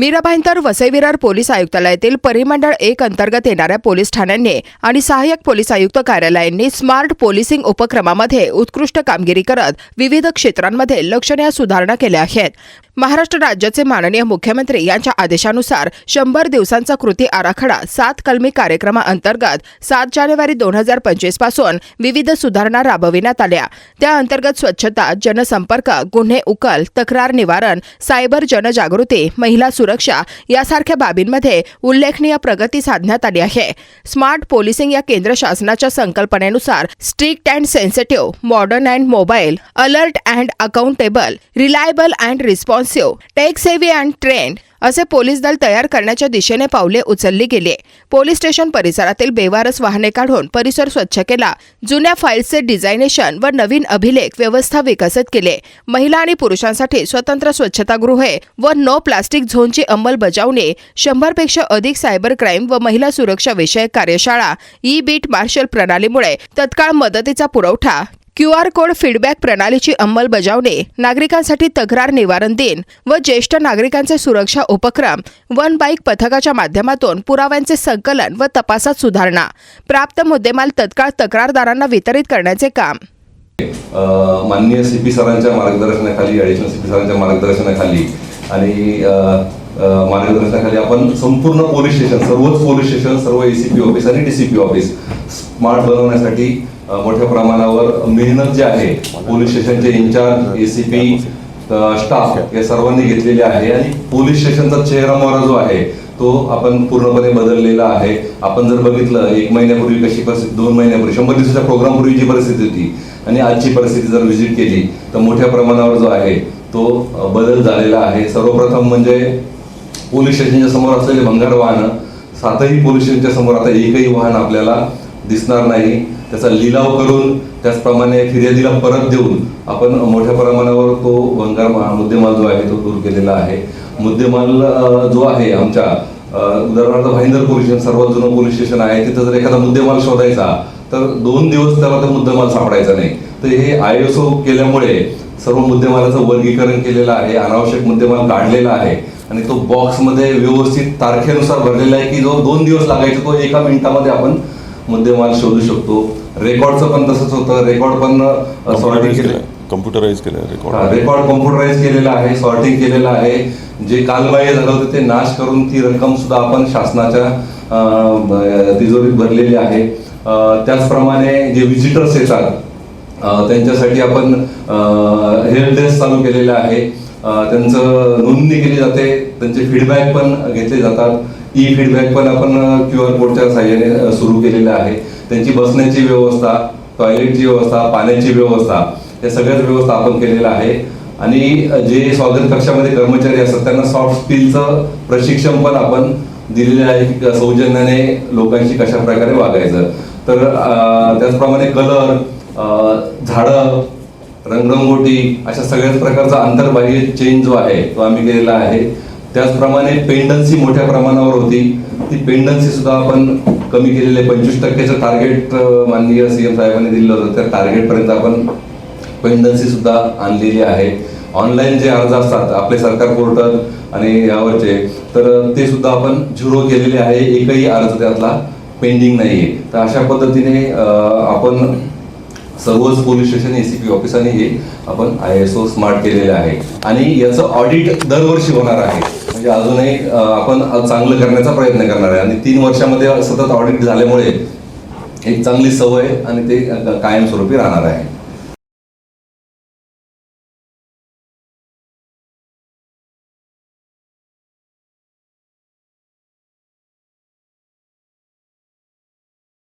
मीराबाईंतर Vasai Virar police आयुक्तालयातील परिमंडळ एक अंतर्गत येणाऱ्या पोलीस ठाण्यांनी आणि सहाय्यक पोलीस आयुक्त कार्यालयांनी स्मार्ट पोलिसिंग उपक्रमामध्ये उत्कृष्ट कामगिरी करत विविध क्षेत्रांमध्ये लक्षणीय सुधारणा केल्या आहेत. महाराष्ट्र राज्याचे माननीय मुख्यमंत्री यांच्या आदेशानुसार शंभर दिवसांचा कृती आराखडा सात कलमी कार्यक्रमाअंतर्गत सात जानेवारी दोन हजार पंचवीसपासून विविध सुधारणा राबविण्यात आल्या. त्या अंतर्गत स्वच्छता जनसंपर्क गुन्हे उकल तक्रार निवारण सायबर जनजागृती महिला सुरक्षा यासारख्या बाबींमध्ये उल्लेखनीय प्रगती साधण्यात आली आहे. स्मार्ट पोलिसिंग या केंद्र शासनाच्या संकल्पनेनुसार strict and sensitive modern and mobile alert and accountable reliable and responsive tech savvy and trained असे पोलीस दल तयार करण्याच्या दिशेने पावले उचलली गेली. पोलीस स्टेशन परिसरातील बेवारस वाहने काढून परिसर स्वच्छ केला. जुन्या फाईल्सचे डिझायनेशन व नवीन अभिलेख व्यवस्था विकसित केले. महिला आणि पुरुषांसाठी स्वतंत्र स्वच्छतागृहे व नो प्लास्टिक झोनची अंमलबजावणी शंभरपेक्षा अधिक सायबर क्राईम व महिला सुरक्षा विषयक कार्यशाळा ई बीट मार्शल प्रणालीमुळे तत्काळ मदतीचा पुरवठा क्यू आर कोड फीडबॅक प्रणालीची अंमलबजावणी नागरिकांसाठी तक्रार निवारण दिन व ज्येष्ठ नागरिकांचे सुरक्षा उपक्रम वन बाईक पथकाच्या माध्यमातून पुराव्यांचे संकलन व तपासात सुधारणा प्राप्त मुद्देमाल तत्काळ तक्रारदारांना वितरित करण्याचे काम. माननीय सीपी सरांच्या मार्गदर्शनाखाली ॲडिशनल सीपी सरांच्या मार्गदर्शनाखाली आणि मार्गदर्शनाखाली आपण संपूर्ण पोलीस स्टेशन सर्वच पोलीस स्टेशन सर्व एसीपी ऑफिस आणि डीसीपी ऑफिस स्मार्ट बनवण्यासाठी मोठ्या प्रमाणावर मेहनत जी आहे पोलीस स्टेशनचे इन्चार्ज एसीपी स्टाफ या सर्वांनी घेतलेले आहे आणि पोलीस स्टेशनचा चेहरा मोहरा जो आहे तो आपण पूर्णपणे बदललेला आहे. आपण जर बघितलं एक महिन्यापूर्वी कशी परिस्थिती दोन महिन्यापूर्वी शंभर दिवसाच्या प्रोग्रामपूर्वी जी परिस्थिती होती आणि आजची परिस्थिती जर व्हिजिट केली तर मोठ्या प्रमाणावर जो आहे तो बदल झालेला आहे. सर्वप्रथम म्हणजे पोलीस स्टेशनच्या समोर असलेले भंगार वाहनं सातही पोलीस स्टेशनच्या समोर आता एकही वाहन आपल्याला दिसणार नाही. त्याचा लिलाव करून त्याचप्रमाणे फिर्यादीला परत देऊन आपण मोठ्या प्रमाणावर तो भंगार मुद्देमाल जो आहे तो दूर केलेला आहे. मुद्देमाल जो आहे आमच्या उदाहरणार्थ भाईंदर पोलीस स्टेशन सर्वात जुनं पोलीस स्टेशन आहे. तिथं जर एखादा मुद्देमाल शोधायचा तर दोन दिवस त्याला तो मुद्देमाल सापडायचा नाही. तर हे आय एस ओ केल्यामुळे सर्व मुद्देमालाचं वर्गीकरण केलेलं आहे अनावश्यक मुद्देमाल काढलेला आहे आणि तो बॉक्समध्ये व्यवस्थित तारखेनुसार भरलेला आहे की जो दोन दिवस लागायचा तो एका मिनिटामध्ये आपण मुद्देमाल शोधू शकतो. रेकॉर्डचं पण तसंच होतं. रेकॉर्ड पण सॉर्टिंग केलं. कम्प्युटराईज केलं. रेकॉर्ड रेकॉर्ड कॉम्प्युटराईज केलेला आहे सॉर्टिंग केलेलं आहे. जे कालबाह्य झालं होतं ते नाश करून ती रक्कम सुद्धा आपण शासनाच्या तिजोरीत भरलेली आहे. त्याचप्रमाणे जे विजिटर्स येतात त्यांच्यासाठी आपण हेल्प डेस्क चालू केलेलं आहे. त्यांचं नोंदणी केली जाते. त्यांचे फीडबॅक पण घेतले जातात. ई फीडबॅक पण आपण क्यू आर कोडच्या साह्याने सुरू केलेलं आहे. त्यांची बसण्याची व्यवस्था टॉयलेटची व्यवस्था पाण्याची व्यवस्था या सगळ्याच व्यवस्था आपण केलेल्या आहे. आणि जे स्वागत कक्षामध्ये कर्मचारी असतात त्यांना सॉफ्ट स्किलचं प्रशिक्षण पण आपण दिलेलं आहे की सौजन्याने लोकांशी कशा प्रकारे वागायचं. तर त्याचप्रमाणे कलर झाडं रंगरंगोटी अशा सगळ्याच प्रकारचा आंतरबाह्य चेंज जो आहे तो आम्ही केलेला आहे. त्याचप्रमाणे पेंडन्सी मोठ्या प्रमाणावर होती. ती पेंडन्सी सुद्धा आपण कमी केलेले पंचवीस टक्क्याचं टार्गेट माननीय सीएम साहेबांनी दिलं होतं. त्या टार्गेटपर्यंत आपण पेंडन्सी सुद्धा आणलेली आहे. ऑनलाईन जे अर्ज असतात आपले सरकार पोर्टल आणि यावरचे तर ते सुद्धा आपण झिरो केलेले आहे. एकही अर्ज त्यातला पेंडिंग नाही आहे तर अशा पद्धतीने आपण सर्वच police station A C P ऑफिसांनी हे आपण आय एस ओ स्मार्ट केलेलं आहे. आणि याचं ऑडिट दरवर्षी होणार आहे. म्हणजे अजूनही आपण चांगलं करण्याचा प्रयत्न करणार आहे. आणि तीन वर्षामध्ये सतत ऑडिट झाल्यामुळे एक चांगली सवय आणि ते कायमस्वरूपी राहणार आहे.